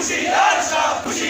খুশি আর সব খুশি